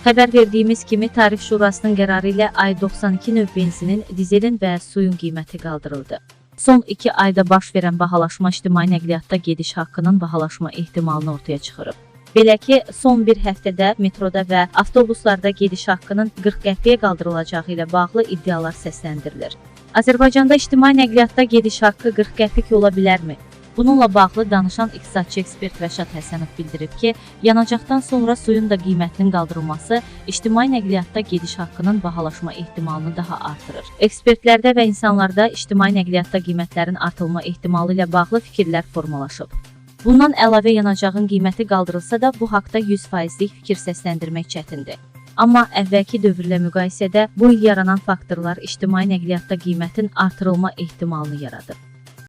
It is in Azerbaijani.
Xəbər verdiyimiz kimi Tarif Şurasının qərarı ilə ay 92 növ benzinin, dizelin və suyun qiyməti qaldırıldı. Son 2 ayda baş verən bahalaşma ictimai nəqliyyatda gediş haqqının bahalaşma ehtimalını ortaya çıxarıb. Belə ki, son bir həftədə metroda və avtobuslarda gediş haqqının 40 qəpiyə qaldırılacağı ilə bağlı iddialar səsləndirilir. Azərbaycanda ictimai nəqliyyatda gediş haqqı 40 qəpik ola bilərmi? Bununla bağlı danışan iqtisadçı ekspert Rəşad Həsənov bildirib ki, yanacaqdan sonra suyun da qiymətinin qaldırılması ictimai nəqliyyatda gediş haqqının bahalaşma ehtimalını daha artırır. Ekspertlərdə və insanlarda ictimai nəqliyyatda qiymətlərin artılma ehtimalı ilə bağlı fikirlər formalaşıb. Bundan əlavə yanacağın qiyməti qaldırılsa da bu haqda 100%lik fikir səsləndirmək çətindir. Amma əvvəlki dövrlə müqayisədə bu il yaranan faktorlar ictimai nəqliyyatda qiymətin artırılma ehtimalını yaradır.